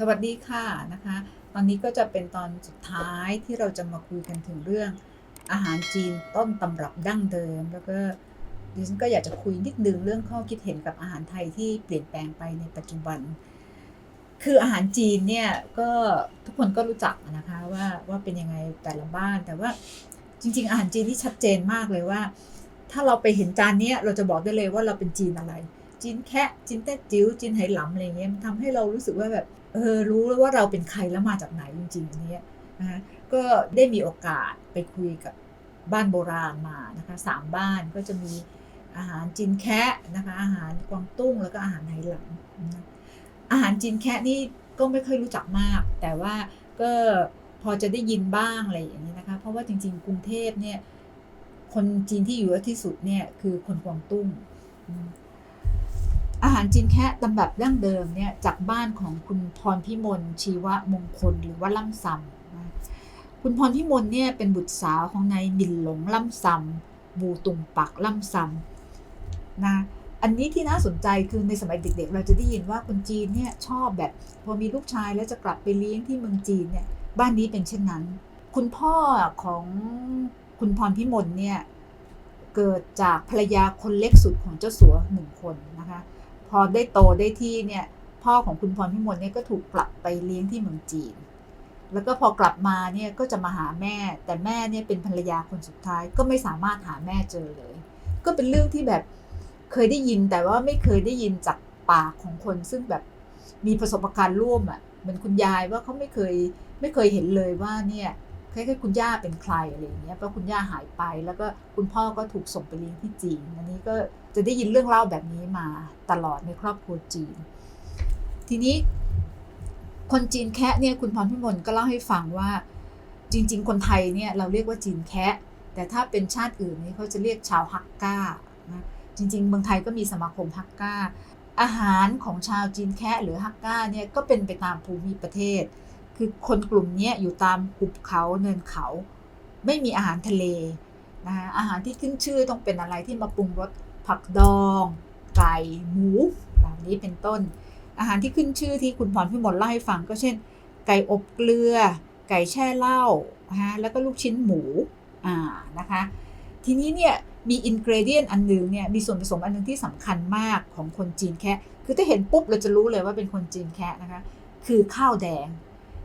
สวัสดีค่ะนะคะ ตอนนี้ก็จะเป็นตอนสุดท้ายที่เราจะมาคุยกันถึงเรื่องอาหารจีนต้นตำรับดั้งเดิม แล้วก็ดิฉันก็อยากจะคุยนิดนึงเรื่องข้อคิดเห็นกับอาหารไทยที่เปลี่ยนแปลงไปในปัจจุบัน คืออาหารจีนเนี่ยก็ทุกคนก็รู้จักนะคะว่าว่าเป็นยังไงแต่ละบ้าน แต่ว่าจริง ๆ อาหารจีนที่ชัดเจนมากเลยว่า ถ้าเราไปเห็นจานเนี้ยเราจะบอกได้เลยว่าเราเป็นจีนอะไรจีนแคะจีนแต้จิ๋วจีนไหหลำอะไรเงี้ยมันทำให้เรารู้สึกว่าแบบ เออรู้แล้วว่าเราเป็นใครแล้วมาจากไหนจริงๆเนี้ยนะคะก็ได้มีโอกาสไปคุยกับบ้านโบราณมานะคะสามบ้านก็จะมีอาหารจีนแคะนะคะอาหารกวางตุ้งแล้วก็อาหารไหหลำนะอาหารจีนแคะนี่ก็ไม่ค่อยรู้จักมาก แต่ว่าก็พอจะได้ยินบ้างอะไรอย่างนี้นะคะเพราะว่าจริง ๆ กรุงเทพเนี่ยคนจีนที่อยู่เยอะที่สุดเนี่ยคือคนกวางตุ้ง อาหารจีนแคะตำแบบดั้งเดิมเนี่ยจากบ้านของคุณพรพิมลชีวมงคลหรือว่าล่ำซำนะคุณพรพิมลเนี่ยเป็นบุตรสาวของนายบินหลงล่ำซำบูตุงปักล่ำซำนะอันนี้ที่น่าสนใจคือในสมัยเด็กๆ เราจะได้ยินว่าคนจีนเนี่ยชอบแบบพอมีลูกชายแล้วจะกลับไปเลี้ยงที่เมืองจีนเนี่ยบ้านนี้เป็นเช่นนั้น คุณพ่อของคุณพรพิมลเนี่ยเกิดจากภรรยาคนเล็กสุดของเจ้าสัวหนึ่งคนนะคะ พอได้โตได้ที่เนี่ยพ่อของคุณพรพิมลเนี่ยก็ถูกกลับไปเลี้ยงที่เมืองจีน แล้วก็พอกลับมาเนี่ยก็จะมาหาแม่ แต่แม่เนี่ยเป็นภรรยาคนสุดท้ายก็ไม่สามารถหาแม่เจอเลย ก็เป็นเรื่องที่แบบเคยได้ยินแต่ว่าไม่เคยได้ยินจากปากของคนซึ่งแบบมีประสบการณ์ร่วมอะ่ะเหมือนคุณยายว่าเขาไม่เคยไม่เคยเห็นเลยว่าเนี่ยคล้ายๆคุณย่าเป็นใครอะไรอย่างเงี้ยเพราะคุณย่าหายไป แล้วก็คุณพ่อก็ถูกส่งไปเลี้ยงที่จีนอันนี้ก็ จะได้ยินเรื่องเล่าแบบนี้มาตลอดในครอบครัวจีน ทีนี้คนจีนแคะเนี่ยคุณพรพิมลก็เล่าให้ฟังว่า จริง ๆ คนไทยเนี่ยเราเรียกว่าจีนแคะแต่ถ้าเป็นชาติอื่นนี่เขาจะเรียกชาวฮักก้านะจริง ๆ เมืองไทยก็มีสมาคมฮักก้า อาหารของชาวจีนแคะหรือฮักก้าเนี่ยก็เป็นไปตามภูมิประเทศ คือคนกลุ่มนี้อยู่ตามหุบเขาเนินเขา ไม่มีอาหารทะเลนะคะอาหารที่ขึ้นชื่อต้องเป็นอะไรที่มาปรุงรส ผักดอง ไก่หมูเหล่านี้เป็นต้น อาหารที่ขึ้นชื่อที่คุณพรพิมลเล่าให้ฟังก็เช่น ไก่อบเกลือ ไก่แช่เหล้านะแล้วก็ลูกชิ้นหมูอ่านะคะ ทีนี้เนี่ยมีอินกรเดียนอันหนึ่งเนี่ยมีส่วนผสมอันหนึงที่สำคัญมากของคนจีนแคะคือถ้าเห็นปุ๊บเราจะรู้เลยว่าเป็นคนจีนแคะนะคะคือข้าวแดง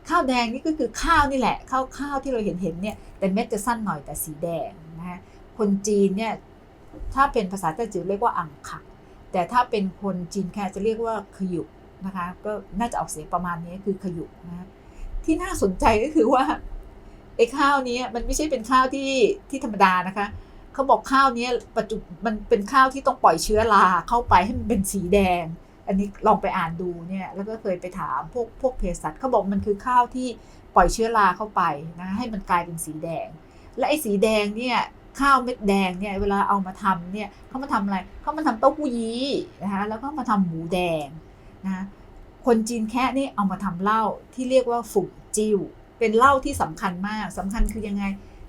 ข้าวแดงนี่ก็คือข้าวนี่แหละข้าวข้าวที่เราเห็นเห็นเนี่ยแต่เม็ดจะสั้นหน่อยแต่สีแดงนะคะคนจีนเนี่ย ถ้าเป็นภาษาแต้จิ๋วเรียกว่าอ่างขักแต่ถ้าเป็นคนจีนแค่จะเรียกว่าขยุกนะคะก็น่าจะออกเสียงประมาณนี้คือขยุกนะคะที่น่าสนใจก็คือว่าไอ้ข้าวนี้มันไม่ใช่เป็นข้าวที่ที่ธรรมดานะคะเขาบอกข้าวนี้ปัจจุมันเป็นข้าวที่ต้องปล่อยเชื้อราเข้าไปให้มันเป็นสีแดง อันนี้ลองไปอ่านดูเนี่ยแล้วก็เคยไปถามพวกพวกเภสัชเขาบอกมันคือข้าวที่ปล่อยเชื้อราเข้าไปนะให้มันกลายเป็นสีแดง และไอ้สีแดงเนี่ย ข้าวเม็ดแดงเนี่ยเวลาเอามาทำเนี่ยเขามาทำอะไรเขามาทำเต้าหู้ยี้นะคะแล้วก็มาทำหมูแดงนะคนจีนแค่นี่เอามาทำเหล้าที่เรียกว่าฝุ่งจิ้ว เป็นเหล้าที่สำคัญมากสำคัญคือยังไง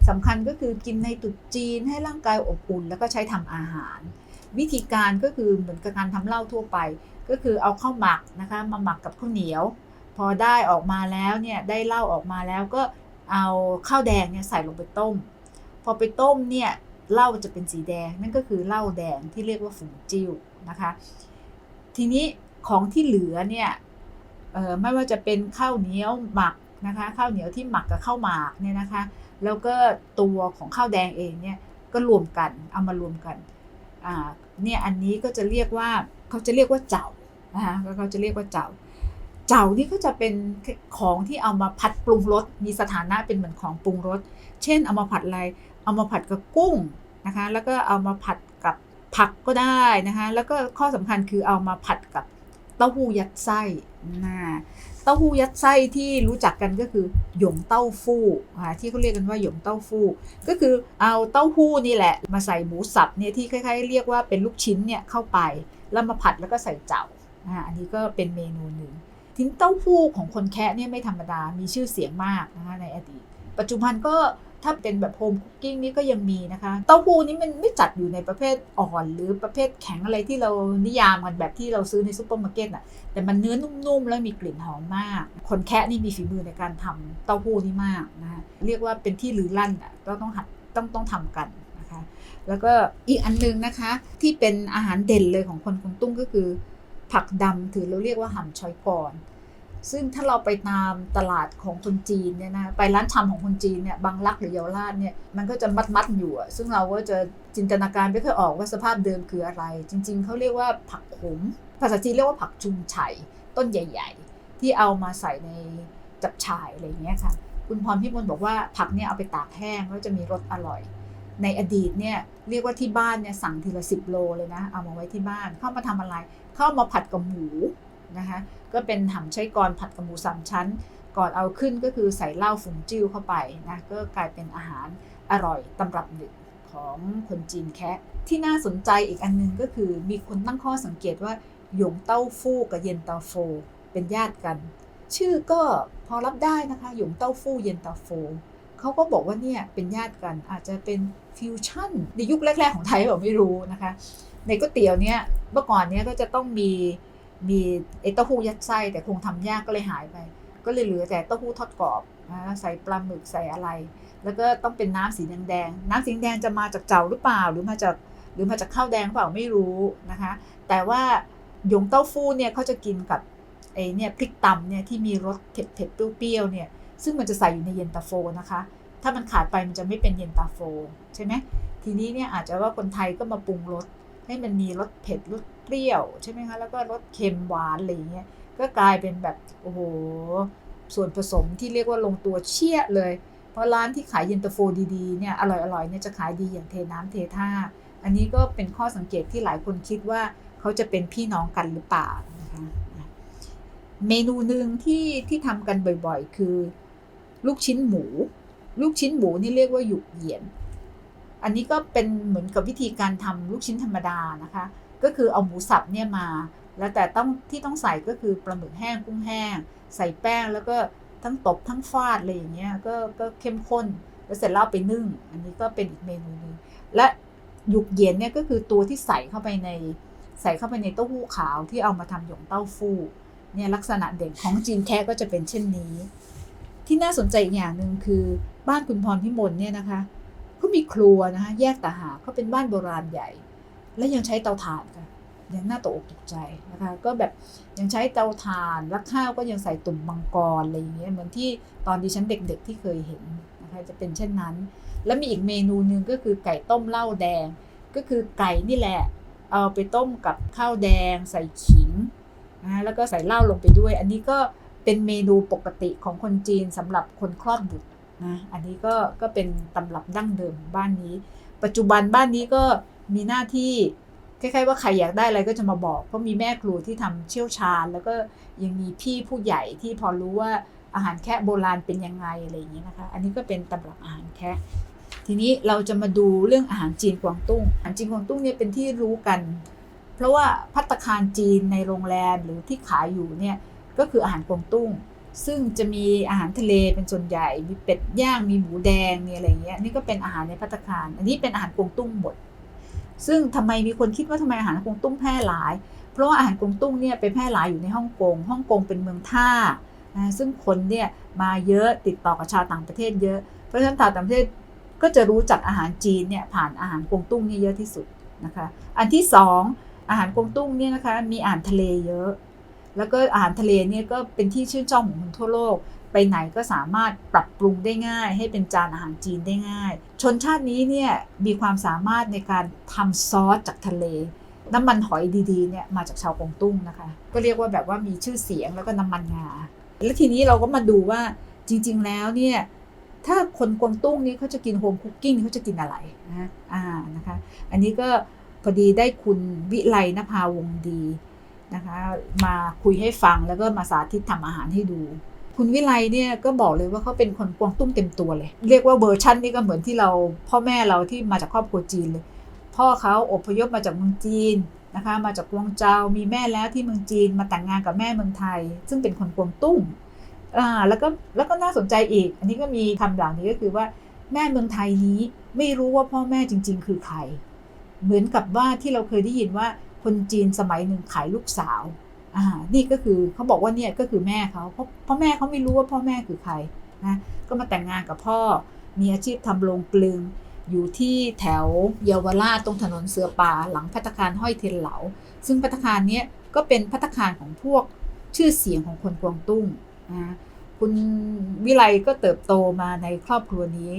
สำคัญก็คือกินในตรุษจีนให้ร่างกายอบอุ่น แล้วก็ใช้ทำอาหาร วิธีการก็คือเหมือนกับการทำเหล้าทั่วไป ก็คือเอาข้าวหมักนะคะมาหมักกับข้าวเหนียว พอได้ออกมาแล้วเนี่ยได้เหล้าออกมาแล้วก็เอาข้าวแดงเนี่ยใส่ลงไปต้ม พอไปต้มเนี่ยเหล้าจะเป็นสีแดง นั่นก็คือเหล้าแดงที่เรียกว่าฝุงจิ้วนะคะ ทีนี้ของที่เหลือเนี่ยไม่ว่าจะเป็นข้าวเหนียวหมักนะคะข้าวเหนียวที่หมักกับข้าวหมากเนี่ยนะคะ แล้วก็ตัวของข้าวแดงเองเนี่ยก็รวมกันเอามารวมกันอ่าเนี่ยอันนี้ก็จะเรียกว่าเขาจะเรียกว่าเจ้านะคะเขาจะเรียกว่าเจ้าเจ้านี่ก็จะเป็นของที่เอามาผัดปรุงรสมีสถานะเป็นเหมือนของปรุงรสเช่นเอามาผัดอะไร เอามาผัดกับกุ้งนะคะ แล้วก็เอามาผัดกับผักก็ได้นะคะ แล้วก็ข้อสำคัญคือเอามาผัดกับเต้าหู้ยัดไส้นะเต้าหู้ยัดไส้ที่รู้จักกันก็คือหยงเต้าฟู่อ่าที่เขาเรียกกันว่าหยงเต้าฟู่ก็คือเอาเต้าหู้นี่แหละ มาใส่หมูสับเนี่ยที่คล้ายๆเรียกว่าเป็นลูกชิ้นเนี่ยเข้าไป แล้วมาผัดแล้วก็ใส่เจ่าอ่าอันนี้ก็เป็นเมนูหนึ่งทีนี้เต้าหู้ของคนแคะเนี่ยไม่ธรรมดามีชื่อเสียงมากนะคะในอดีต ปัจจุบันก็ ถ้าเป็นแบบโฮมคุกกิ้งนี่ก็ยังมีนะคะ เต้าหู้นี่มันไม่จัดอยู่ในประเภทอ่อน หรือประเภทแข็งอะไรที่เรานิยามกันแบบที่เราซื้อในซูเปอร์มาร์เก็ตอะ แต่มันเนื้อนุ่มๆ แล้วมีกลิ่นหอมมาก คนแคะนี่มีฝีมือในการทำเต้าหู้นี่มากนะคะเรียกว่าเป็นที่ลือลั่นอะก็ต้องหัดต้องต้องทำกันนะคะ แล้วก็อีกอันนึงนะคะที่เป็นอาหารเด่นเลยของคนกวางตุ้งก็คือ ผักดำถือเราเรียกว่าห่ำชอยกอน ซึ่งถ้าเราไปตามตลาดของคนจีนเนี่ยนะไปร้านชำของคนจีนเนี่ยบางรักหรือเยาวราชเนี่ยมันก็จะมัดมัดอยู่อะซึ่งเราก็จะจินตนาการไม่ค่อยออกว่าสภาพเดิมคืออะไร จริง ๆเขาเรียกว่าผักขม ภาษาจีนเรียกว่าผักจุงไฉต้นใหญ่ ๆ ที่เอามาใส่ในจับฉ่ายอะไรเงี้ยค่ะคุณพรพิมลบอกว่าผักเนี่ยเอาไปตากแห้งแล้วจะมีรสอร่อย ในอดีตเนี่ยเรียกว่าที่บ้านเนี่ยสั่งทีละสิบโลเลยนะ เอามาไว้ที่บ้านเข้ามาทำอะไร เข้ามาผัดกับหมู นะคะก็เป็นหำไช้กรผัดกับหมูสามชั้น ก่อนเอาขึ้นก็คือใส่เหล้าฝุงจิ้วเข้าไปนะก็กลายเป็นอาหารอร่อยตำรับหนึ่งของคนจีนแคะที่น่าสนใจอีกอันหนึงก็คือมีคนตั้งข้อสังเกตว่าหยงเต้าฟู่กับเย็นตาโฟ เป็นญาติกัน ชื่อก็พอรับได้นะคะหยงเต้าฟู่เย็นตาโฟเขาก็บอกว่าเนี่ยเป็นญาติกันอาจจะเป็นฟิวชั่นในยุคแรก ๆ ของไทยเราไม่รู้นะคะ ในก๋วยเตี๋ยวเนี่ยเมื่อก่อนเนี่ยก็จะต้องมี มีไอ้เต้าหู้ยัดไส้แต่คงทำยากก็เลยหายไป ก็เลยเหลือแต่เต้าหู้ทอดกรอบนะใส่ปลาหมึกใส่อะไร แล้วก็ต้องเป็นน้ำสีแดงๆน้ำสีแดงจะมาจากเจ้าหรือเปล่า หรือมาจากหรือมาจากข้าวแดงเปล่าไม่รู้นะคะ แต่ว่าหยงเต้าฟู้เนี่ยเขาจะกินกับไอ้เนี่ยพริกตำเนี่ยที่มีรสเผ็ดๆเปรี้ยวๆเนี่ยซึ่งมันจะใส่อยู่ในเย็นตาโฟนะคะ ถ้ามันขาดไปมันจะไม่เป็นเย็นตาโฟใช่ไหมทีนี้เนี่ยอาจจะว่าคนไทยก็มาปรุงรส ให้มันมีรสเผ็ดรสเปรี้ยวใช่ไหมคะแล้วก็รสเค็มหวานอะไรเงี้ยก็กลายเป็นแบบโอ้โหส่วนผสมที่เรียกว่าลงตัวเชี่ยเลย เพราะร้านที่ขายเย็นตาโฟดีๆเนี่ยอร่อยๆเนี่ยจะขายดีอย่างเทน้ำเทท่า อันนี้ก็เป็นข้อสังเกตที่หลายคนคิดว่าเขาจะเป็นพี่น้องกันหรือเปล่านะคะเมนูหนึ่งที่ที่ทำกันบ่อยๆ คือ ลูกชิ้นหมู ลูกชิ้นหมูนี่เรียกว่าหยุกเหยียน อันนี้ก็เป็นเหมือนกับวิธีการทำลูกชิ้นธรรมดานะคะ ก็คือเอาหมูสับเนี่ยมา แล้วแต่ต้องที่ต้องใส่ก็คือปลาหมึกแห้งกุ้งแห้ง ใส่แป้งแล้วก็ทั้งตบทั้งฟาดอะไรอย่างเงี้ยก็ก็เข้มข้น แล้วเสร็จแล้วไปนึ่ง อันนี้ก็เป็นอีกเมนูนึงและหยุกเยียนเนี่ยก็คือตัวที่ใส่เข้าไปในใส่เข้าไปในเต้าหู้ขาวที่เอามาทำหยงเต้าฟู่เนี่ยลักษณะเด่นของจีนแคะก็จะเป็นเช่นนี้ ที่น่าสนใจอีกอย่างหนึ่งคือบ้านคุณพรพิมลเนี่ยนะคะ เขามีครัวนะคะแยกต่างหากเขาเป็นบ้านโบราณใหญ่ และยังใช้เตาถ่านค่ะยังน่าตกอกตกใจนะคะ ก็แบบยังใช้เตาถ่านแล้วข้าวก็ยังใส่ตุ่มมังกรอะไรอย่างเงี้ยเหมือนที่ตอนดิฉันเด็กๆที่เคยเห็นนะคะจะเป็นเช่นนั้น แล้วมีอีกเมนูหนึ่งก็คือไก่ต้มเหล้าแดง ก็คือไก่นี่แหละ เอาไปต้มกับข้าวแดง ใส่ขิงนะแล้วก็ใส่เหล้าลงไปด้วย อันนี้ก็เป็นเมนูปกติของคนจีนสำหรับคนคลอดบุตร นะอันนี้ก็ก็เป็นตำรับดั้งเดิมของบ้านนี้ ปัจจุบันบ้านนี้ก็มีหน้าที่คล้ายๆว่าใครอยากได้อะไรก็จะมาบอก เพราะมีแม่ครัวที่ทำเชี่ยวชาญ แล้วก็ยังมีพี่ผู้ใหญ่ที่พอรู้ว่าอาหารแคะโบราณเป็นยังไงอะไรอย่างนี้นะคะ อันนี้ก็เป็นตำรับอาหารแคะทีนี้เราจะมาดูเรื่องอาหารจีนกวางตุ้ง อาหารจีนกวางตุ้งเนี่ยเป็นที่รู้กัน เพราะว่าพัตตาคารจีนในโรงแรมหรือที่ขายอยู่เนี่ยก็คืออาหารกวางตุ้ง ซึ่งจะมีอาหารทะเลเป็นส่วนใหญ่ มีเป็ดย่าง มีหมูแดง มีอะไรเงี้ย นี่ก็เป็นอาหารในพัตตาคาร อันนี้เป็นอาหารกวงตุ้งหมด ซึ่งทำไมมีคนคิดว่าทำไมอาหารกวงตุ้งแพร่หลาย เพราะว่าอาหารกวงตุ้งเนี่ยไปแพร่หลายอยู่ในฮ่องกง ฮ่องกงเป็นเมืองท่า ซึ่งคนเนี่ยมาเยอะติดต่อกับชาวต่างประเทศเยอะ เพราะฉะนั้นชาวต่างประเทศก็จะรู้จักอาหารจีนเนี่ยผ่านอาหารกวงตุ้งนี่เยอะที่สุดนะคะ อันที่สองอาหารกวงตุ้งเนี่ยนะคะมีอาหารทะเลเยอะ แล้วก็อาหารทะเลเนี่ยก็เป็นที่ชื่นชอบของคนทั่วโลก ไปไหนก็สามารถปรับปรุงได้ง่าย ให้เป็นจานอาหารจีนได้ง่าย ชนชาตินี้เนี่ยมีความสามารถในการทำซอสจากทะเล น้ำมันหอยดีๆเนี่ยมาจากชาวกงตุ้งนะคะ ก็เรียกว่าแบบว่ามีชื่อเสียงแล้วก็น้ำมันงาแล้วทีนี้เราก็มาดูว่าจริง ๆ แล้วเนี่ยถ้าคนกวางตุ้งนี่เขาจะกินโฮมคุกกิ้งเขาจะกินอะไรนะอ่านะคะ อันนี้ก็พอดีได้คุณวิไลนภาวงดี นะคะ มาคุยให้ฟังแล้วก็มาสาธิตทำอาหารให้ดู คุณวิไลเนี่ยก็บอกเลยว่าเขาเป็นคนกวางตุ้งเต็มตัวเลย เรียกว่าเวอร์ชันนี่ก็เหมือนที่เราพ่อแม่เราที่มาจากครอบครัวจีนเลย พ่อเขาอพยพมาจากเมืองจีนนะคะ มาจากกวางเจามีแม่แล้วที่เมืองจีนมาแต่งงานกับแม่เมืองไทย ซึ่งเป็นคนกวางตุ้งอ่าแล้วก็แล้วก็น่าสนใจอีก อันนี้ก็มีคำเหล่านี้ก็คือว่าแม่เมืองไทยนี้ไม่รู้ว่าพ่อแม่จริง ๆ คือใคร เหมือนกับว่าที่เราเคยได้ยินว่า คนจีนสมัยหนึ่งขายลูกสาวอ่านี่ก็คือเขาบอกว่าเนี่ยก็คือแม่เขาเพราะพราะแม่เขาไม่รู้ว่าพ่อแม่คือใครนะก็มาแต่งงานกับพ่อมีอาชีพทำโรงกลึงอยู่ที่แถวเยาวราชตรงถนนเสือป่าหลังพัตตาคารห้อยเทียนเหลา ซึ่งพัตตาคารเนี้ยก็เป็นพัตตาคารของพวกชื่อเสียงของคนกวางตุ้งนะคุณวิไลก็เติบโตมาในครอบครัวนี้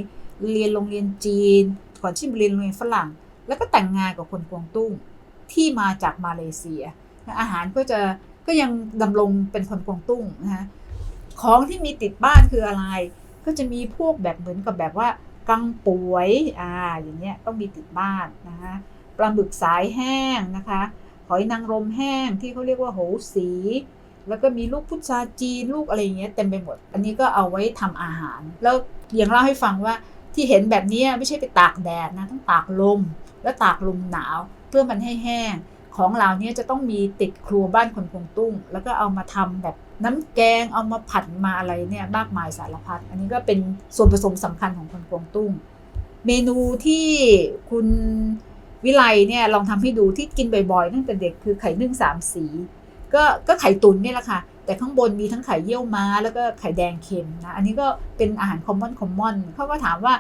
เรียนโรงเรียนจีน ก่อนที่จะเรียนโรงเรียนฝรั่ง แล้วก็แต่งงานกับคนกวางตุ้ง ที่มาจากมาเลเซีย อาหารก็จะก็ยังดำรงเป็นคนกวงตุ้งนะคะของที่มีติดบ้านคืออะไร ก็จะมีพวกแบบเหมือนกับแบบว่ากังป่วยอ่าอย่างเงี้ยต้องมีติดบ้านนะคะปลาหมึกสายแห้งนะคะหอยนางรมแห้งที่เขาเรียกว่าโหสี แล้วก็มีลูกพุทราจีนลูกอะไรอย่างเงี้ยเต็มไปหมด อันนี้ก็เอาไว้ทำอาหาร แล้วยังเล่าให้ฟังว่าที่เห็นแบบนี้ไม่ใช่ไปตากแดดนะต้องตากลม แล้วตากลมหนาว พื่อมันให้แห้ง ของเหล่านี้จะต้องมีติดครัวบ้านคนกวงตุ้ง แล้วก็เอามาทำแบบน้ำแกงเอามาผัดมาอะไรเนี่ยมากมายสารพัดอันนี้ก็เป็นส่วนผสมสำคัญของคนกวงตุ้ง เมนูที่คุณวิไลเนี่ยลองทำให้ดูที่กินบ่อยๆตั้งแต่เด็กคือไข่นึ่งสามสี ก็ก็ไข่ตุ๋นเนี่ยแหละค่ะ แต่ข้างบนมีทั้งไข่เยี่ยวม้า แล้วก็ไข่แดงเค็มนะอันนี้ก็เป็นอาหารคอมมอนคอมมอนเขาก็ถามว่า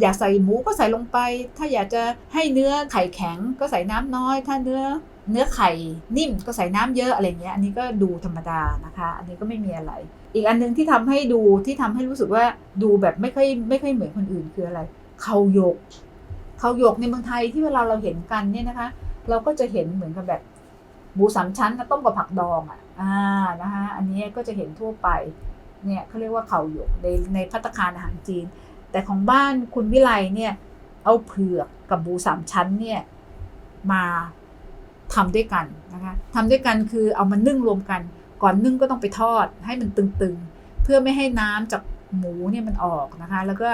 อยากใส่หมูก็ใส่ลงไป ถ้าอยากจะให้เนื้อไข่แข็งก็ใส่น้ำน้อย ถ้าเนื้อเนื้อไข่นิ่มก็ใส่น้ำเยอะอะไรเงี้ย อันนี้ก็ดูธรรมดานะคะ อันนี้ก็ไม่มีอะไร อีกอันนึงที่ทำให้ดูที่ทำให้รู้สึกว่าดูแบบไม่ค่อยไม่ค่อยเหมือนคนอื่นคืออะไรเขายกเขายกในเมืองไทยที่เวลาเราเห็นกันเนี่ยนะคะ เราก็จะเห็นเหมือนกับแบบหมูสามชั้นต้มกับผักดองอะอ่านะคะ อันนี้ก็จะเห็นทั่วไปเนี่ยเขาเรียกว่าเขาหยกในในพัตตาคารอาหารจีน แต่ของบ้านคุณวิไลเนี่ยเอาเผือกกับหมูสามชั้นเนี่ยมาทำด้วยกันนะคะทำด้วยกันคือเอามานึ่งรวมกัน ก่อนนึ่งก็ต้องไปทอดให้มันตึงๆ เพื่อไม่ให้น้ำจากหมูเนี่ยมันออกนะคะ แล้วก็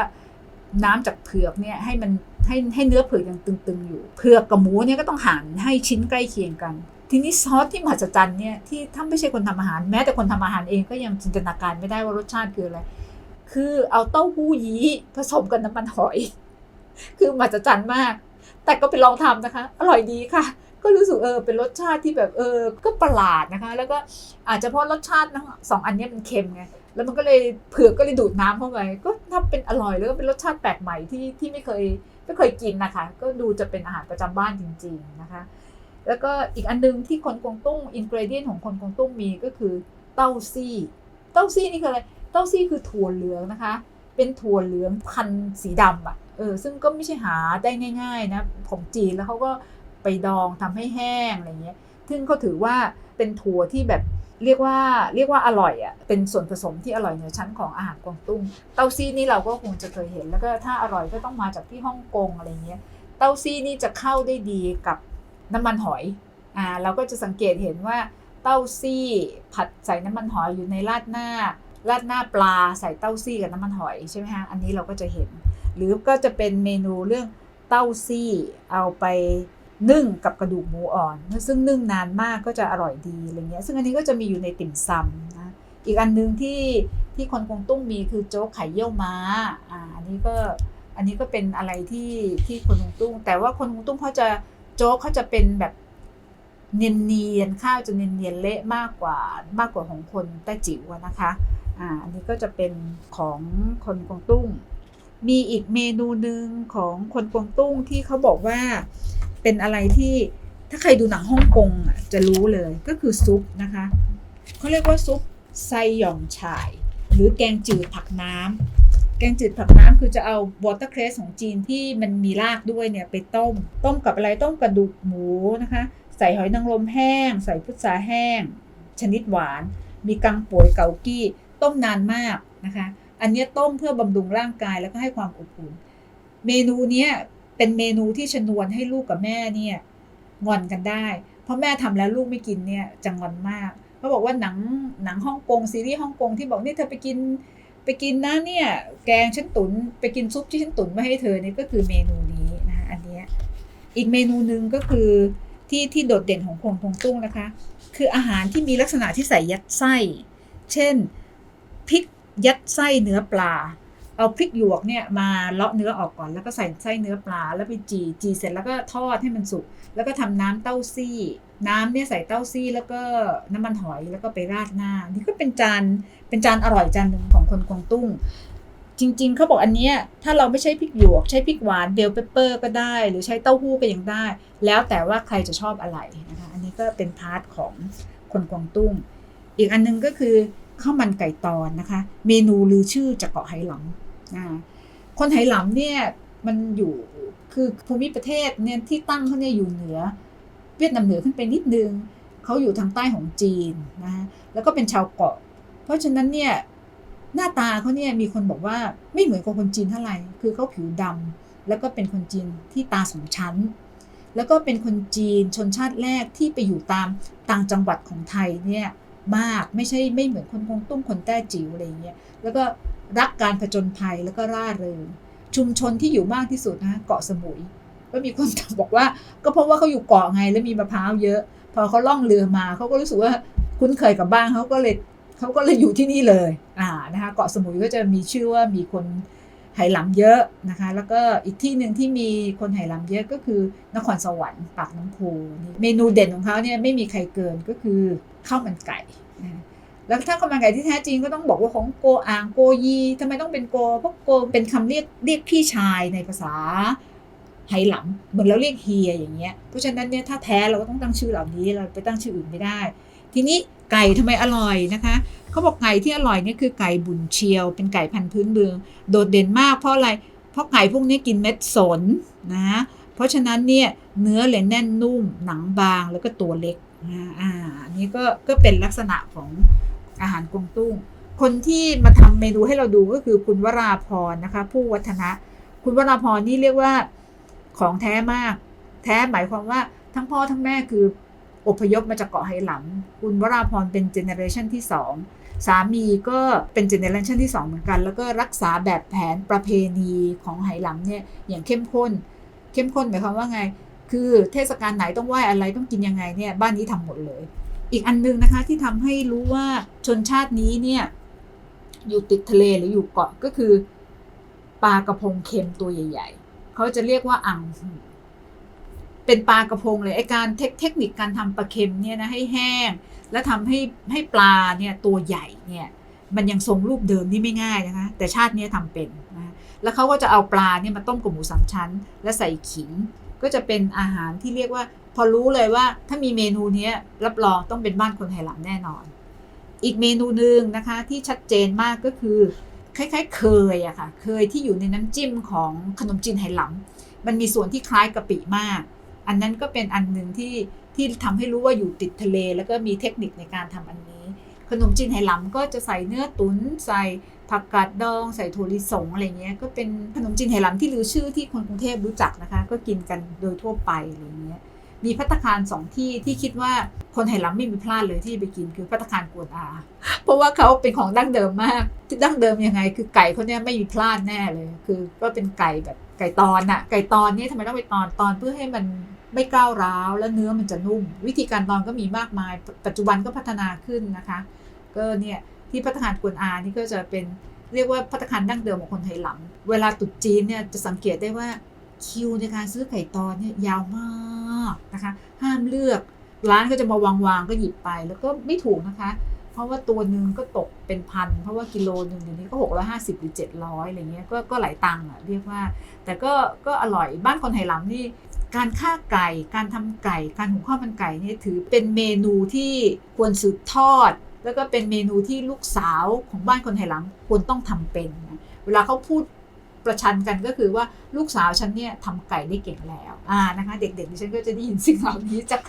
น้ำจากเผือกเนี่ยให้มันให้ให้เนื้อเผือกยังตึงๆอยู่ เผือกกับหมูเนี่ยก็ต้องหั่นให้ชิ้นใกล้เคียงกัน ทีนี้ซอสที่มหัศจรรย์เนี่ยที่ถ้าไม่ใช่คนทำอาหารแม้แต่คนทำอาหารเองก็ยังจินตนาการไม่ได้ว่ารสชาติคืออะไร คือเอาเต้าหู้ยี้ผสมกับน้ำมันหอย คือมหัศจรรย์มาก แต่ก็ไปลองทำนะคะ อร่อยดีค่ะ ก็รู้สึกเออเป็นรสชาติที่แบบเออก็ประหลาดนะคะ แล้วก็อาจจะเพราะรสชาติทั้งสองอันนี้มันเค็มไงแล้วมันก็เลยเผือกก็เลยดูดน้ำเข้าไปก็ทำเป็นอร่อยแล้วก็เป็นรสชาติแปลกใหม่ที่ที่ไม่เคยไม่เคยกินนะคะ ก็ดูจะเป็นอาหารประจำบ้านจริง ๆนะคะ แล้วก็อีกอันนึงที่คนกวงตุ้งอินกรเดียนของคนกวงตุ้งมีก็คือเต้าซี่ เต้าซี่นี่คืออะไร เต้าซี่คือถั่วเหลืองนะคะ เป็นถั่วเหลืองพันสีดำอะ่ะเออซึ่งก็ไม่ใช่หาได้ง่ายๆนะของจีนแล้วเขาก็ไปดองทำให้แห้งอะไรเงี้ยซึ่งเขาถือว่าเป็นถั่วที่แบบเรียกว่าเรียกว่าอร่อยอะ่ะเป็นส่วนผสมที่อร่อยเหนือชั้นของอาหารกวางตุ้ง เต้าซี่นี่เราก็คงจะเคยเห็น แล้วก็ถ้าอร่อยก็ต้องมาจากที่ฮ่องกงอะไรเงี้ยเต้าซี่นี่จะเข้าได้ดีกับน้ำมันหอยอ่าเราก็จะสังเกตเห็นว่าเต้าซี่ผัดใส่น้ำมันหอยอยู่ในราดหน้า ราดหน้าปลาใส่เต้าซี่กับน้ำมันหอยใช่ไหมฮะ อันนี้เราก็จะเห็น หรือก็จะเป็นเมนูเรื่องเต้าซี่เอาไปนึ่งกับกระดูกหมูอ่อน ซึ่งนึ่งนานมากก็จะอร่อยดีอะไรเงี้ย ซึ่งอันนี้ก็จะมีอยู่ในติ่มซำนะ อีกอันหนึงที่ที่คนกงตุ้งมีคือโจ๊กไข่เยี่ยวม้า อ่า อันนี้ก็อันนี้ก็เป็นอะไรที่ที่คนกงตุ้ง แต่ว่าคนกงตุ้งเขาจะโจ๊กเขาจะเป็นแบบเนียนเนียนๆข้าวจะเนียนเนียนๆเละมากกว่ามากกว่าของคนแต้จิ๋วนะคะ อ่าอันนี้ก็จะเป็นของคนกวงตุ้ง มีอีกเมนูหนึ่งของคนกวงตุ้งที่เขาบอกว่าเป็นอะไรที่ถ้าใครดูหนังฮ่องกงอะจะรู้เลยก็คือซุปนะคะเขาเรียกว่าซุปไซหย่องฉ่าย หรือแกงจืดผักน้ำแกงจืดผักน้ำคือจะเอาวอเตอร์เครสของจีนที่มันมีรากด้วยเนี่ยไปต้ม ต้มกับอะไรต้มกระดูกหมูนะคะ ใส่หอยนางรมแห้ง ใส่พุทราแห้ง ชนิดหวาน มีกังป่วยเกากี้ ต้มนานมากนะคะ อันนี้ต้มเพื่อบำรุงร่างกายแล้วก็ให้ความอบอุ่น เมนูเนี้ยเป็นเมนูที่ชนวนให้ลูกกับแม่เนี่ยงอนกันได้ เพราะแม่ทำแล้วลูกไม่กินเนี่ยจะงอนมากเขาบอกว่าหนังหนังฮ่องกงซีรีส์ฮ่องกงที่บอกนี่เธอไปกินไปกินนะเนี่ยแกงฉันตุนไปกินซุปที่ฉันตุนมาให้เธอเนี่ยก็คือเมนูนี้นะคะอันนี้อีกเมนูหนึ่งก็คือที่ที่โดดเด่นของคงทงตุ้งนะคะ คืออาหารที่มีลักษณะที่ใส่ยัดไส้ เช่น พริกยัดไส้เนื้อปลา เอาพริกหยวกเนี่ยมาเลาะเนื้อออกก่อน แล้วก็ใส่ไส้เนื้อปลา แล้วไปจีจีเสร็จแล้วก็ทอดให้มันสุก แล้วก็ทำน้ำเต้าซี่ น้ำเนี่ยใส่เต้าซี่แล้วก็น้ำมันหอยแล้วก็ไปราดหน้า นี่ก็เป็นจานเป็นจานอร่อยจานหนึ่งของคนกวางตุ้งจริงๆ เขาบอกอันเนี้ยถ้าเราไม่ใช่พริกหยวก ใช้พริกหวานเบลเปเปอร์ก็ได้ หรือใช้เต้าหู้ก็ยังได้ แล้วแต่ว่าใครจะชอบอะไรนะคะอันนี้ก็เป็นพาร์ทของคนกวางตุ้ง อีกอันนึงก็คือ ข้าวมันไก่ตอนนะคะ เมนูลือชื่อจากเกาะไหหลำอ่าคนไหหลำเนี่ยมันอยู่คือภูมิประเทศเนี่ยที่ตั้งเขาเนี่ยอยู่เหนือ เวียดนามเหนือขึ้นไปนิดนึงเขาอยู่ทางใต้ของจีนนะคะแล้วก็เป็นชาวเกาะ เพราะฉะนั้นเนี่ยหน้าตาเขาเนี่ยมีคนบอกว่าไม่เหมือนกับคนจีนเท่าไหร่คือเขาผิวดำแล้วก็เป็นคนจีนที่ตาสองชั้น แล้วก็เป็นคนจีนชนชาติแรกที่ไปอยู่ตามต่างจังหวัดของไทยเนี่ย มาก ไม่ใช่ไม่เหมือนคนกงตุ้งคนแต้จิ๋วอะไรเงี้ยแล้วก็รักการผจญภัยแล้วก็ร่าเริงชุมชนที่อยู่มากที่สุดนะเกาะสมุย ก็มีคนบอกว่า ก็เพราะว่าเขาอยู่เกาะไงแล้วมีมะพร้าวเยอะ พอเขาล่องเรือมาเขาก็รู้สึกว่าคุ้นเคยกับบ้านเขาก็เลยเขาก็เลยอยู่ที่นี่เลยอ่านะคะเกาะสมุยก็จะมีชื่อว่ามีคน ไหหลำเยอะนะคะ แล้วก็อีกที่หนึ่งที่มีคนไหหลำเยอะก็คือนครสวรรค์ปากน้ำโพนี่เมนูเด่นของเขาเนี่ยไม่มีใครเกินก็คือข้าวมันไก่นะแล้วถ้าข้าวมันไก่ที่แท้จริงก็ต้องบอกว่าของโกอ่างโกยีทำไมต้องเป็นโก เพราะโกเป็นคำเรียกเรียกพี่ชายในภาษาไหหลำเหมือนเราเรียกเฮียอย่างเงี้ย เพราะฉะนั้นเนี่ยถ้าแท้เราก็ต้องตั้งชื่อเหล่านี้เราไปตั้งชื่ออื่นไม่ได้ ทีนี้ไก่ทำไมอร่อยนะคะ เขาบอกไก่ที่อร่อยเนี่ยคือไก่บุญเชียว เป็นไก่พันธุ์พื้นเมือง โดดเด่นมากเพราะอะไร เพราะไก่พวกนี้กินเม็ดสนนะ เพราะฉะนั้นเนี่ยเนื้อเลยแน่นนุ่ม หนังบางแล้วก็ตัวเล็กนะอ่าอันนี้ก็ก็เป็นลักษณะของอาหารกวงตุ้ง คนที่มาทำเมนูให้เราดูก็คือคุณวราพรนะคะ ผู้วัฒนะ คุณวราพรนี่เรียกว่าของแท้มาก แท้หมายความว่าทั้งพ่อทั้งแม่คืออพยพมาจากเกาะไหหลำคุณวราพรเป็นเจเนอเรชันที่สอง สามีก็เป็นเจเนอเรชันที่สองเหมือนกัน แล้วก็รักษาแบบแผนประเพณีของไหหลำเนี่ยอย่างเข้มข้น เข้มข้นหมายความว่าไง คือเทศกาลไหนต้องไหว้อะไรต้องกินยังไงเนี่ยบ้านนี้ทำหมดเลย อีกอันนึงนะคะที่ทำให้รู้ว่าชนชาตินี้เนี่ยอยู่ติดทะเลหรืออยู่เกาะก็คือปลากระพงเค็มตัวใหญ่ ๆ เขาจะเรียกว่าอังเป็นปลากระพงเลยไอการเทคเทคนิคการทำปลาเค็มเนี่ยนะให้แห้ง แล้วทำให้ให้ปลาเนี่ยตัวใหญ่เนี่ยมันยังทรงรูปเดิมนี่ไม่ง่ายนะคะแต่ชาตินี้ทำเป็นนะแล้วเขาก็จะเอาปลาเนี่ยมาต้มกับหมูสามชั้น และใส่ขิง ก็จะเป็นอาหารที่เรียกว่า พอรู้เลยว่าถ้ามีเมนูนี้รับรองต้องเป็นบ้านคนไหหลำแน่นอน อีกเมนูหนึ่งนะคะที่ชัดเจนมากก็คือคล้าย ๆ เคยอะค่ะเคยที่อยู่ในน้ำจิ้มของขนมจีนไหหลำมันมีส่วนที่คล้ายกะปิมาก อันนั้นก็เป็นอันหนึ่งที่ ที่ทำให้รู้ว่าอยู่ติดทะเล แล้วก็มีเทคนิคในการทำอันนี้ ขนมจีนไหหลำก็จะใส่เนื้อตุน๋นใส่ผักกาดดอง ใส่ถั่วลิสงอะไรเงี้ยก็เป็นขนมจีนไหหลำที่ลือชื่อที่คนกรุงเทพรู้จักนะคะ ก็กินกันโดยทั่วไปอะไรเงี้ยมีพัตคารสองที่ที่คิดว่าคนไหหลำไม่มีพลาดเลยที่ไปกินคือพัตคารกวนอา เพราะว่าเขาเป็นของดั้งเดิมมากที่ดั้งเดิมยังไง คือไก่เขาเนี่ยไม่มีพลาดแน่เลย คือก็เป็นไก่แบบไก่ตอนอะไก่ตอนนี่ทำไมต้องไปตอนตอนเพื่อให้มัน ไม่ก้าวร้าวแล้วเนื้อมันจะนุ่ม วิธีการตอนก็มีมากมาย ปัจจุบันก็พัฒนาขึ้นนะคะ ก็เนี่ยที่พัตตาคารกวนอานี่ก็จะเป็นเรียกว่าพัตตารดั้งเดิมของคนไหหลำเวลาตรุษจีนเนี่ยจะสังเกตได้ว่าคิวในการซื้อไก่ตอนเนี่ยยาวมากนะคะ ห้ามเลือกร้านก็จะมาวางวางๆก็หยิบไป แล้วก็ไม่ถูกนะคะ เพราะว่าตัวหนึ่งก็ตกเป็นพัน เพราะว่ากิโลหนึ่งเดี๋ยวนี้ก็ 650 หรือ 700อะไรเงี้ยก็ก็หลายตังค์อะเรียกว่า แต่ก็ก็อร่อยบ้านคนไหหลำนี่ การฆ่าไก่ การทำไก่ การหุงข้าวมันไก่นี่ถือเป็นเมนูที่ควรสืบทอด แล้วก็เป็นเมนูที่ลูกสาวของบ้านคนไหหลำควรต้องทำเป็น เวลาเขาพูดประชันกันก็คือว่าลูกสาวฉันเนี่ยทำไก่ได้เก่งแล้วอ่านะคะ เด็กๆดิฉันก็จะได้ยินสิ่งเหล่านี้จาก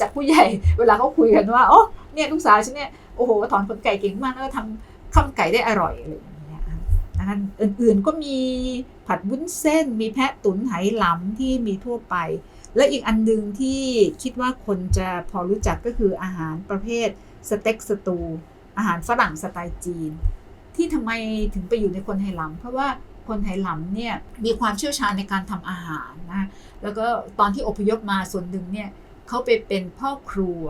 จากผู้ใหญ่ เวลาเขาคุยกันว่าโอ๋อเนี่ยลูกสาวฉันเนี่ยโอ้โหถอนขนไก่เก่งมากแล้วก็ทำข้าวมันไก่ได้อร่อยอะไรอย่างเงี้ย นะคะอื่นๆก็มีผัดวุ้นเส้น มีแพะตุ๋นไหหลำที่มีทั่วไป และอีกอันหนึงที่คิดว่าคนจะพอรู้จักก็คืออาหารประเภทสเต็กสตูอาหารฝรั่งสไตล์จีน ที่ทำไมถึงไปอยู่ในคนไหหลำเพราะว่าคนไหหลำเนี่ยมีความเชี่ยวชาญในการทำอาหารนะแล้วก็ตอนที่อพยพมาส่วนหนึ่งเนี่ยเขาไปเป็นพ่อครัว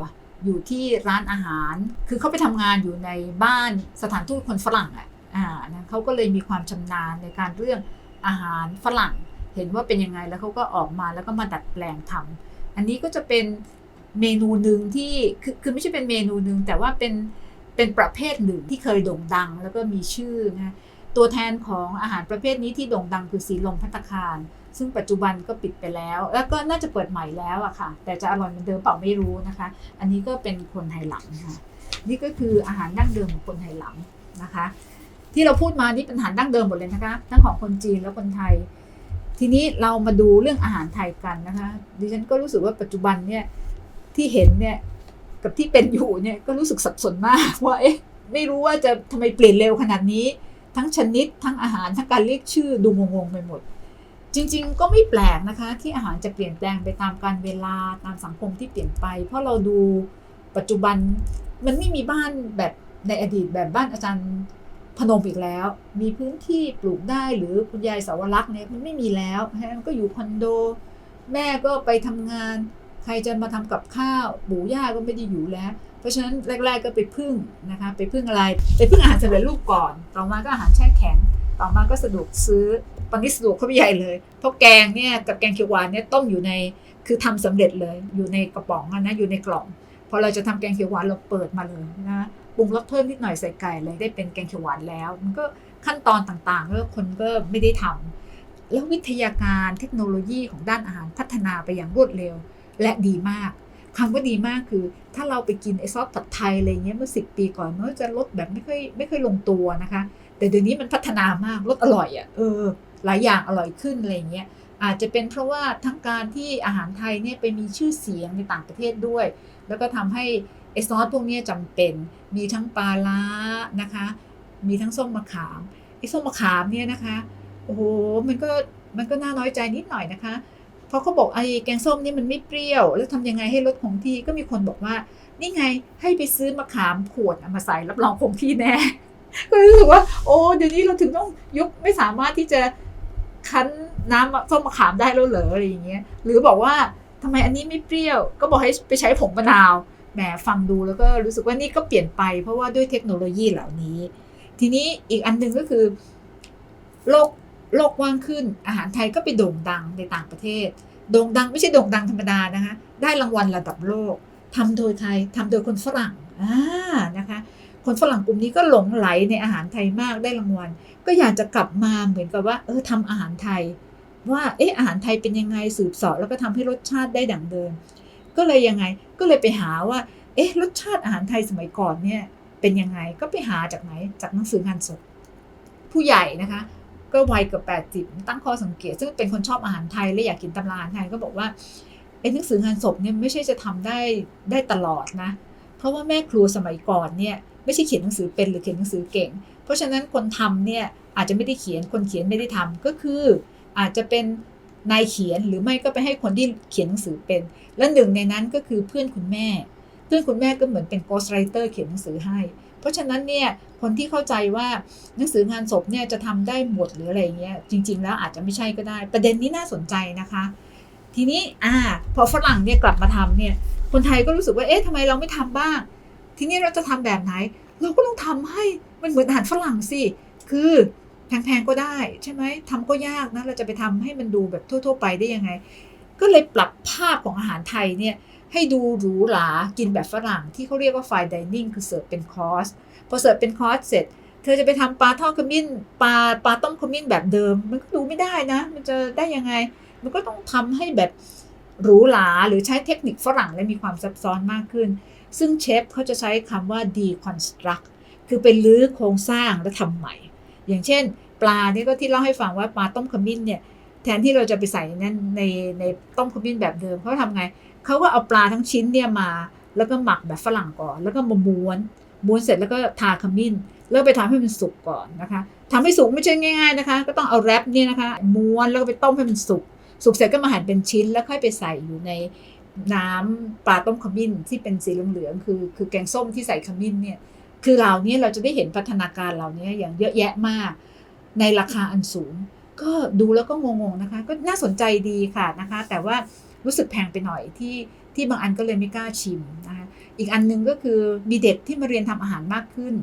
อยู่ที่ร้านอาหาร คือเขาไปทำงานอยู่ในบ้านสถานทูตคนฝรั่งอะ อ่านะเขาก็เลยมีความชำนาญในการเรื่องอาหารฝรั่ง เห็นว่าเป็นยังไงแล้วเขาก็ออกมาแล้วก็มาดัดแปลงทำอันนี้ก็จะเป็นเมนูหนึ่งที่คือคือไม่ใช่เป็นเมนูหนึ่งแต่ว่าเป็นเป็นประเภทหนึ่งที่เคยโด่งดังแล้วก็มีชื่อนะตัวแทนของอาหารประเภทนี้ที่โด่งดังคือสีลมพัตคาร ซึ่งปัจจุบันก็ปิดไปแล้ว แล้วก็น่าจะเปิดใหม่แล้วอะค่ะ แต่จะอร่อยเหมือนเดิมเปล่าไม่รู้นะคะ อันนี้ก็เป็นคนไทยหลังค่ะนี่ก็คืออาหารดั้งเดิมของคนไทยหลังนะคะ ที่เราพูดมานี่เป็นอาหารดั้งเดิมหมดเลยนะคะ ทั้งของคนจีนและคนไทย ทีนี้เรามาดูเรื่องอาหารไทยกันนะคะดิฉันก็รู้สึกว่าปัจจุบันเนี่ยที่เห็นเนี่ยกับที่เป็นอยู่เนี่ยก็รู้สึกสับสนมากว่าเอ๊ะไม่รู้ว่าจะทำไมเปลี่ยนเร็วขนาดนี้ ทั้งชนิดทั้งอาหารทั้งการเรียกชื่อดูงงๆไปหมด จริง ๆ ก็ไม่แปลกนะคะ ที่อาหารจะเปลี่ยนแปลงไปตามการเวลาตามสังคมที่เปลี่ยนไป เพราะเราดูปัจจุบันมันไม่มีบ้านแบบในอดีตแบบบ้านอาจารย์ พนมอีกแล้ว มีพื้นที่ปลูกได้หรือคุณยายสาวรักษ์เนี่ยมันไม่มีแล้วมันก็อยู่คอนโด แม่ก็ไปทำงาน ใครจะมาทำกับข้าวปู่ย่าก็ไม่ได้อยู่แล้ว เพราะฉะนั้นแรก ๆก็ไปพึ่งนะคะไปพึ่งอะไร ไปพึ่งอาหารสำเร็จรูปก่อน ต่อมาก็อาหารแช่แข็ง ต่อมาก็สะดวกซื้อตอนนี้สะดวกเข้าไปใหญ่เลย เพราะแกงเนี่ยกับแกงเขียวหวานเนี่ยต้มอยู่ในคือทำสำเร็จเลยอยู่ในกระป๋องนะอยู่ในกล่องพอเราจะทำแกงเขียวหวานเราเปิดมาเลยนะ ปรุงรสเพิ่มนิดหน่อยใส่ไก่เลยได้เป็นแกงเขียวหวานแล้ว มันก็ขั้นตอนต่างๆแล้วคนก็ไม่ได้ทำแล้ววิทยาการเทคโนโลยีของด้านอาหารพัฒนาไปอย่างรวดเร็ว และดีมากคำว่าดีมากคือ ถ้าเราไปกินไอซอสผัดไทยอะไรเงี้ยเมื่อสิปีก่อนมันจะรสแบบไม่ค่อยไม่ค่อยลงตัวนะคะ แต่เดี๋ยวนี้มันพัฒนามากรสอร่อยอะ่ะเออหลายอย่างอร่อยขึ้นอะไรเงี้ยอาจจะเป็นเพราะว่าทั้งการที่อาหารไทยเนี่ยไปมีชื่อเสียงในต่างประเทศด้วย แล้วก็ทำให้ ไอซอสพวกนี้จำเป็น มีทั้งปลาล้านะคะ มีทั้งส้มมะขามไอส้มมะขามเนี่ยนะคะ โอ้โห มันก็มันก็น่าน้อยใจนิดหน่อยนะคะ เพราะเขาบอกไอ้แกงส้มนี่มันไม่เปรี้ยว แล้วทำยังไงให้ลดคงที่ก็มีคนบอกว่า นี่ไงให้ไปซื้อมะขามขวดมาใส่รับรองคงที่แน่ ก็รู้สึกว่า โอ้เดี๋ยวนี้เราถึงต้องยุคไม่สามารถที่จะคั้นน้ำส้มมะขามได้แล้วเหรออะไรอย่างเงี้ย หรือบอกว่าทำไมอันนี้ไม่เปรี้ยว ก็บอกให้ไปใช้ผงมะนาว แหมฟังดูแล้วก็รู้สึกว่านี่ก็เปลี่ยนไปเพราะว่าด้วยเทคโนโลยีเหล่านี้ ทีนี้อีกอันหนึ่งก็คือโลกโลกว้างขึ้น อาหารไทยก็ไปโด่งดังในต่างประเทศ โด่งดังไม่ใช่โด่งดังธรรมดานะคะ ได้รางวัลระดับโลกทำโดยไทยทำโดยคนฝรั่งอ่านะคะ คนฝรั่งกลุ่มนี้ก็หลงไหลในอาหารไทยมากได้รางวัล ก็อยากจะกลับมาเหมือนกับว่า เออทำอาหารไทย ว่าเอออาหารไทยเป็นยังไงสืบเสอบแล้วก็ทำให้รสชาติได้ดั่งเดิม ก็เลยยังไงก็เลยไปหาว่า เอ๊ะรสชาติอาหารไทยสมัยก่อนเนี่ยเป็นยังไงก็ไปหาจากไหนจากหนังสืองานสดผู้ใหญ่นะคะ ก็วัยเกือบแปดสิบตั้งข้อสังเกต ซึ่งเป็นคนชอบอาหารไทยและอยากกินตำราอาหารไทยก็บอกว่าไอ้หนังสืองานศพเนี่ยไม่ใช่จะทำได้ได้ตลอดนะ เพราะว่าแม่ครัวสมัยก่อนเนี่ยไม่ใช่เขียนหนังสือเป็นหรือเขียนหนังสือเก่ง เพราะฉะนั้นคนทำเนี่ยอาจจะไม่ได้เขียนคนเขียนไม่ได้ทำก็คืออาจจะเป็น นายเขียนหรือไม่ก็ไปให้คนที่เขียนหนังสือเป็น และหนึ่งในนั้นก็คือเพื่อนคุณแม่ เพื่อนคุณแม่ก็เหมือนเป็น ghost writer เขียนหนังสือให้ เพราะฉะนั้นเนี่ยคนที่เข้าใจว่าหนังสืองานศพเนี่ยจะทำได้หมดหรืออะไรเงี้ยจริง ๆ แล้วอาจจะไม่ใช่ก็ได้ ประเด็นนี้น่าสนใจนะคะ ทีนี้อ่าพอฝรั่งเนี่ยกลับมาทำเนี่ยคนไทยก็รู้สึกว่าเอ๊ะทำไมเราไม่ทำบ้าง ทีนี้เราจะทำแบบไหน เราก็ต้องทำให้มันเหมือนอาหารฝรั่งสิคือ แพงๆก็ได้ใช่ไหมทำก็ยากนะเราจะไปทำให้มันดูแบบทั่ว ๆ ไปได้ยังไง ก็เลยปรับภาพของอาหารไทยเนี่ยให้ดูหรูหรากินแบบฝรั่งที่เขาเรียกว่า fine dining คือเสิร์ฟเป็นคอร์สพอเสิร์ฟเป็นคอร์สเสร็จ เธอจะไปทำปลาทอดขมิ้นปลาปลาต้มขมิ้นแบบเดิม มันก็ดูไม่ได้นะ มันจะได้ยังไง มันก็ต้องทำให้แบบหรูหราหรือใช้เทคนิคฝรั่งและมีความซับซ้อนมากขึ้น ซึ่งเชฟเขาจะใช้คำว่า deconstruct คือไปลื้อโครงสร้างและทำใหม่ อย่างเช่น ปลาเนี่ยก็ที่เล่าให้ฟังว่าปลาต้มขมิ้นเนี่ยแทนที่เราจะไปใส่นั้นในในต้มขมิ้นแบบเดิมเขาทำไงเขาก็เอาปลาทั้งชิ้นเนี่ยมา แล้วก็หมักแบบฝรั่งก่อน แล้วก็มาม้วนม้วนเสร็จแล้วก็ทาขมิ้น แล้วไปทำให้มันสุกก่อนนะคะทำให้สุกไม่ใช่ง่าย ๆนะคะ ก็ต้องเอาแรปเนี่ยนะคะม้วนแล้วก็ไปต้มให้มันสุกสุกเสร็จก็มาหั่นเป็นชิ้น แล้วค่อยไปใส่อยู่ในน้ำปลาต้มขมิ้นที่เป็นสีเหลืองๆคือ คือแกงส้มที่ใส่ขมิ้นเนี่ย คือเรานี่ยเราจะได้เห็นพัฒนาการเหล่านี้อย่างเยอะแยะมาก ในราคาอันสูง ก็ดูแล้วก็งงๆนะคะ ก็น่าสนใจดีค่ะนะคะ แต่ว่ารู้สึกแพงไปหน่อยที่ที่บางอันก็เลยไม่กล้าชิมนะคะอีกอันหนึงก็คือมีเด็กที่มาเรียนทำอาหารมากขึ้น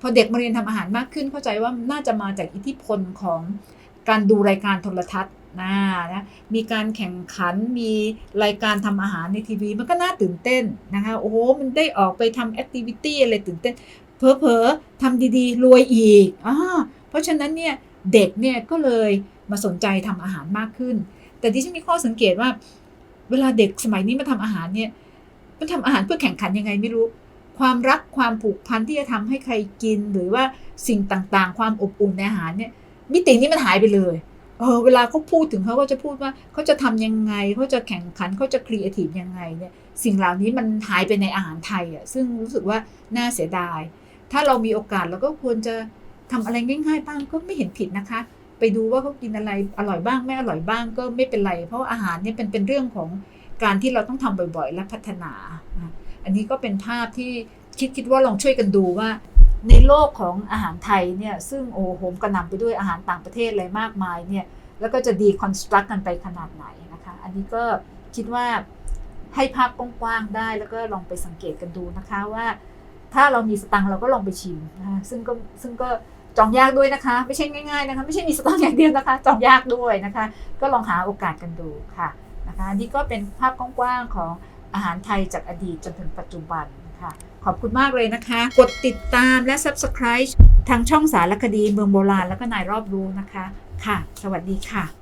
พอเด็กมาเรียนทำอาหารมากขึ้น เข้าใจว่าน่าจะมาจากอิทธิพลของการดูรายการโทรทัศน์นะนะมีการแข่งขันมีรายการทำอาหารในทีวี มันก็น่าตื่นเต้นนะคะโอ้โหมันได้ออกไปทำแอคทิวิตี้อะไรตื่นเต้น เพอเพอๆทำดีๆ รวยอีกอ่าเพราะฉะนั้นเนี่ยเด็กเนี่ยก็เลยมาสนใจทำอาหารมากขึ้น แต่ที่ฉันมีข้อสังเกตว่า เวลาเด็กสมัยนี้มาทำอาหารเนี่ยมันทำอาหารเพื่อแข่งขันยังไงไม่รู้ ความรักความผูกพันที่จะทำให้ใครกิน หรือว่าสิ่งต่างๆ ความอบอุ่นในอาหารเนี่ยมิตินี้มันหายไปเลยเออเวลาเขาพูดถึงเขาก็จะพูดว่าเขาจะทำยังไงเขาจะแข่งขันเขาจะครีเอทีฟยังไงเนี่ยสิ่งเหล่านี้มันหายไปในอาหารไทยอะซึ่งรู้สึกว่าน่าเสียดาย ถ้าเรามีโอกาสเราก็ควรจะทำอะไรง่ายๆบ้างก็ไม่เห็นผิดนะคะ ไปดูว่าเขากินอะไรอร่อยบ้างไม่อร่อยบ้างก็ไม่เป็นไร เพราะอาหารเนี่ยเป็นเป็นเรื่องของการที่เราต้องทำบ่อยๆ และพัฒนา อันนี้ก็เป็นภาพที่คิดคิดว่าลองช่วยกันดูว่า ในโลกของอาหารไทยเนี่ยซึ่งโอ้โหมกระนำไปด้วยอาหารต่างประเทศอะไรมากมายเนี่ยแล้วก็จะดีคอนสตรักกันไปขนาดไหนนะคะ อันนี้ก็คิดว่าให้ภาพกว้างๆได้แล้วก็ลองไปสังเกตกันดูนะคะว่า ถ้าเรามีสตังเราก็ลองไปชิมนะคะซึ่งก็ซึ่งก็จองยากด้วยนะคะ ไม่ใช่ง่ายๆนะคะไม่ใช่มีสตังอย่างเดียวนะคะ จองยากด้วยนะคะ ก็ลองหาโอกาสกันดูค่ะนะคะนนี้ก็เป็นภาพกว้างๆของอาหารไทยจากอดีตจนถึงปัจจุบันค่ะขอบคุณมากเลยนะคะ กดติดตามและ Subscribe ทางช่องสารคดีเมืองโบราณแล้วก็นายรอบรู้นะคะ ค่ะ สวัสดีค่ะ